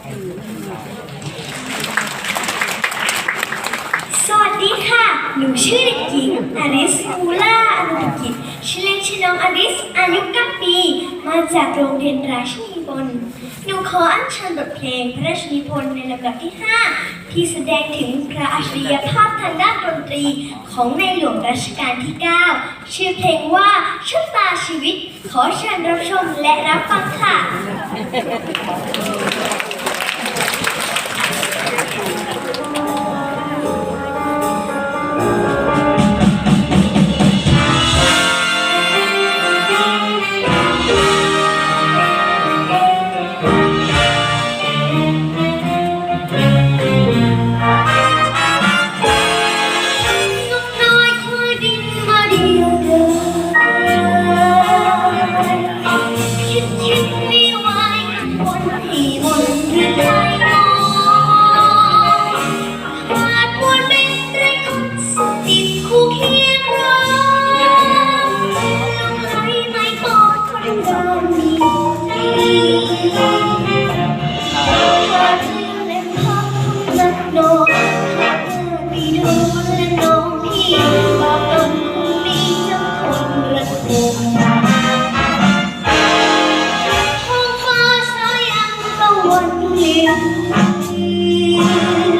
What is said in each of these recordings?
สวัสดีค่ะ หนูชื่อเด็กหญิงอลิสกูล่าอนุกิจชื่อเล่นชื่อน้องอลิสอายุเก้าปี มาจากโรงเรียนราชินีบนหนูขออัญเชิญบทเพลงพระราชนิพนธ์ในลำดับที่ 5 ที่แสดงถึงพระอัจฉริยภาพทางด้านดนตรีของในหลวงรัชกาลที่ 9 ชื่อเพลงว่าชะตาชีวิต ขอเชิญรับชมและรับฟังค่ะ 我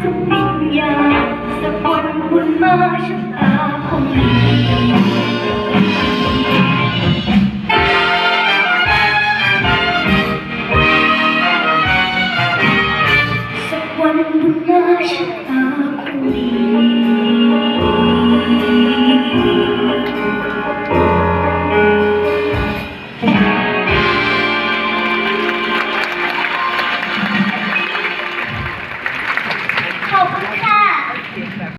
ทุกสิ่งอย่างสะกดคุณมาฉันตาคงมี